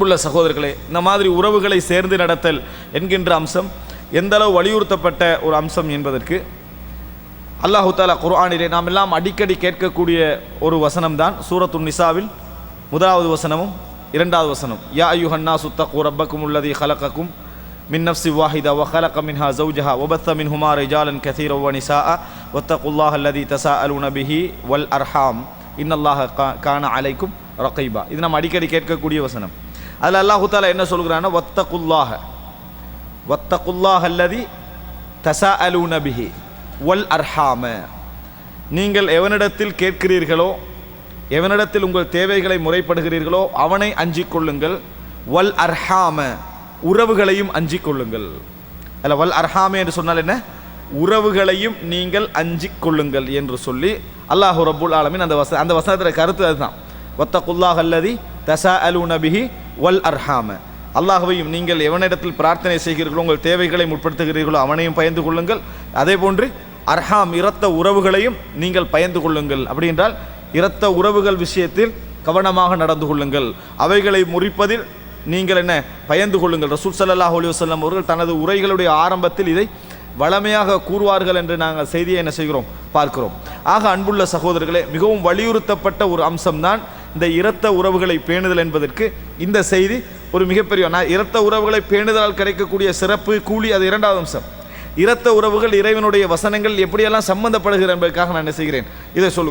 உள்ள சகோதரர்களே இந்த மாதிரி உறவுகளை சேர்ந்து நடத்தல் என்கின்ற அம்சம் எந்த அளவு வலியுறுத்தப்பட்ட ஒரு அம்சம் என்பதற்கு அல்லாஹு தாலா குர்ஆனிலே நாம் எல்லாம் அடிக்கடி கேட்கக்கூடிய ஒரு வசனம்தான் சூரத்து நிசாவில் முதலாவது வசனமும் இரண்டாவது வசனம். யா ஐயுஹன்னா சுத்தகு ரப்பக்கும் உள்ளதி ஹலகக்கும் மின் நஃப்சி வாஹிதா வ ஹலக மின்ஹா ஜௌஜஹா வபத்த மின்ஹுமா ரிஜாலன் கதீர வ நிசாஅ வத்தகுல்லாஹ் அல்லதி தசாஅலுன பிஹி வல் அர்ஹாம். இன்னல்லாஹ கா- கான அலைக்கும் ரகைபா. இது நம்ம அடிக்கடி கேட்கக்கூடிய வசனம். அதில் அல்லாஹு தாலா என்ன சொல்கிறான்னா ஒத்தகுல்லாக வத்தகுல்லாஹ் அல்லதி தசா அலு நபிஹி வல் அர்ஹாம. நீங்கள் எவனிடத்தில் கேட்கிறீர்களோ எவனிடத்தில் உங்கள் தேவைகளை முறைப்படுகிறீர்களோ அவனை அஞ்சிக் கொள்ளுங்கள். வல் அர்ஹாம. உறவுகளையும் அஞ்சிக் கொள்ளுங்கள். அல்ல வல் அர்ஹாமே என்று சொன்னால் என்ன? உறவுகளையும் நீங்கள் அஞ்சிக் கொள்ளுங்கள் என்று சொல்லி அல்லாஹு ரபுல் ஆலமின் அந்த வச அந்த வசனத்தில் கருத்து அதுதான். வத்தகுல்லாஹ் அல்லதி தசா அலு நபிஹி வல் அர்ஹாம. அல்லாஹுவையும் நீங்கள் எவனிடத்தில் பிரார்த்தனை செய்கிறீர்களோ உங்கள் தேவைகளை முற்படுத்துகிறீர்களோ அவனையும் பயந்து கொள்ளுங்கள். அதே போன்று அர்ஹாம் இரத்த உறவுகளையும் நீங்கள் பயந்து கொள்ளுங்கள். அப்படி என்றால் இரத்த உறவுகள் விஷயத்தில் கவனமாக நடந்து கொள்ளுங்கள். அவைகளை முறிப்பதில் நீங்கள் என்ன? பயந்து கொள்ளுங்கள். ரசூல் சல்லாஹ் அலைஹி வஸல்லம் அவர்கள் தனது உரைகளுடைய ஆரம்பத்தில் இதை வளமையாக கூறுவார்கள் என்று நாங்கள் செய்தியை என்ன செய்கிறோம்? பார்க்கிறோம். ஆக அன்புள்ள சகோதரர்களே மிகவும் வலியுறுத்தப்பட்ட ஒரு அம்சம்தான் இந்த இரத்த உறவுகளை பேணுதல் என்பதற்கு இந்த செய்தி ஒரு மிகப்பெரிய நான் இரத்த உறவுகளை பேணுதலால் கிடைக்கக்கூடிய சிறப்பு கூலி அது இரண்டாவது அம்சம். இரத்த உறவுகள் இறைவனுடைய வசனங்கள் எப்படியெல்லாம் சம்பந்தப்படுகிற என்பதற்காக நான் என்ன செய்கிறேன்? இதை சொல்லுகிறேன்.